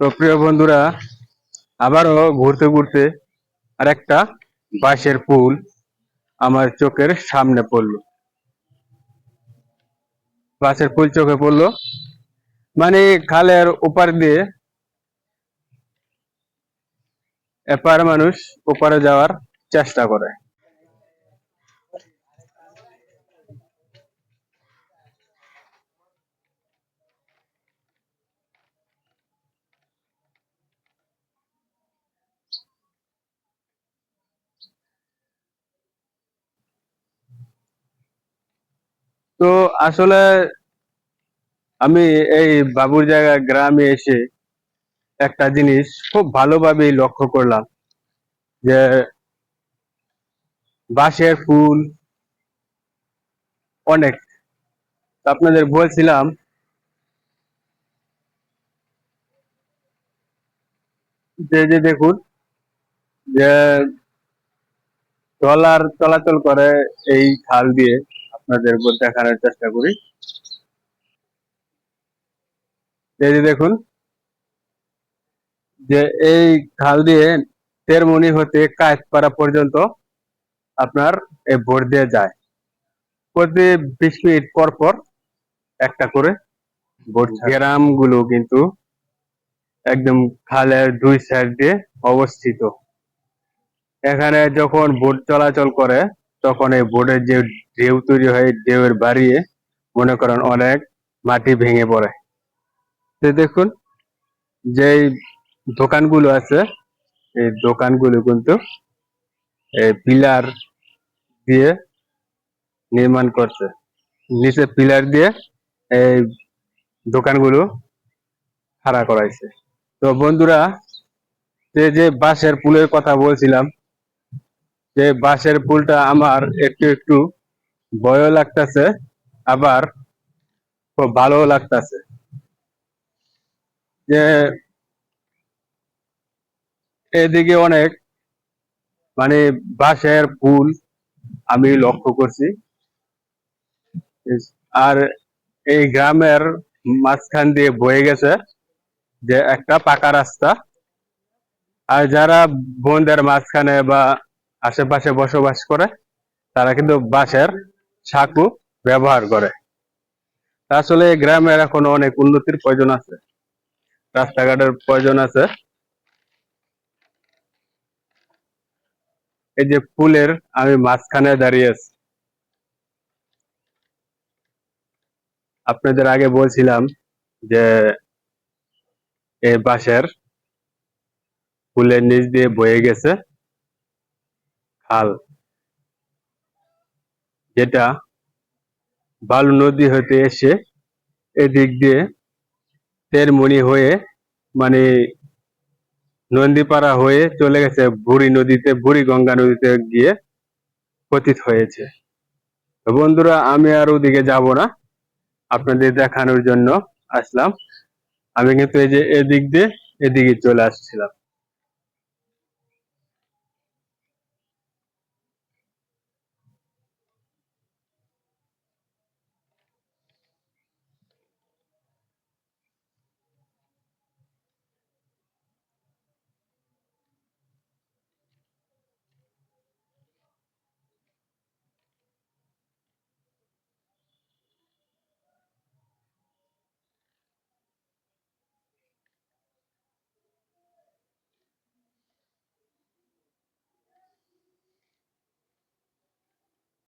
তো প্রিয় বন্ধুরা, আবারও ঘুরতে ঘুরতে আর একটা বাঁশের পুল আমার চোখের সামনে পড়ল। বাঁশের পুল চোখে পড়ল মানে খালের ওপার দিয়ে এপার মানুষ ওপারে যাওয়ার চেষ্টা করে। তো আসলে আমি এই বাবুর জায়গা গ্রামে এসে একটা জিনিস খুব ভালোভাবেই লক্ষ্য করলাম, যে বাঁশের ফুল অনেক। আপনাদের বলছিলাম, যে যে দেখুন, যে ট্রলার চলাচল করে এই খাল দিয়ে আপনাদের দেখানোর চেষ্টা করি। এই দেখুন, যে এই খাল দিয়ে তেরমনি হতে কায়েতপাড়া পর্যন্ত আপনার এই ভোট দিয়ে যায়। প্রতি বিশ মিনিট পর পর একটা করে ভোট গ্রামগুলো কিন্তু একদম খালের দুই সাইড দিয়ে অবস্থিত। এখানে যখন ভোট চলাচল করে তখন এই বোটের যে ঢেউ তৈরি হয়, ঢেউয়ের বাড়িয়ে মনে করেন অনেক মাটি ভেঙে পড়ে। তো দেখুন, যেই দোকানগুলো আছে, এই দোকানগুলো কিন্তু এই পিলার দিয়ে নির্মাণ করছে। নিচে পিলার দিয়ে এই দোকানগুলো খাড়া করাইছে। তো বন্ধুরা যে যে বাঁশের পুলের কথা বলছিলাম যে বাঁশের পুলটা আমার একটু একটু ভয়ও লাগতেছে, আবার খুব ভালো লাগতেছে। যে এদিকে অনেক মানে বাঁশের পুল আমি লক্ষ্য করছি। আর এই গ্রামের মাঝখান দিয়ে বয়ে গেছে যে একটা পাকা রাস্তা। আর যারা বনদের মাঝখানে বা আশেপাশে বসবাস করে, তারা কিন্তু বাঁশের সাঁকু ব্যবহার করে। আসলে এই গ্রামের এখন অনেক উন্নতির প্রয়োজন আছে। রাস্তাঘাটের প্রয়োজন আছে। এই যে পুলের আমি মাঝখানে দাঁড়িয়ে আছি। আপনাদের আগে বলছিলাম যে এই বাঁশের পুলের নিচ দিয়ে বয়ে গেছে। খাল, যেটা বালু নদী হতে এসে এদিক দিয়ে তেরমণি হয়ে মানে নন্দীপাড়া হয়ে চলে গেছে বুড়ি নদীতে বুড়ি গঙ্গা নদীতে গিয়ে পতিত হয়েছে। বন্ধুরা, আমি আর ওদিকে যাব না। আপনাদের দেখানোর জন্য আসলাম। আমি কিন্তু এই যে এদিক দিয়ে এদিকে চলে আসছিলাম।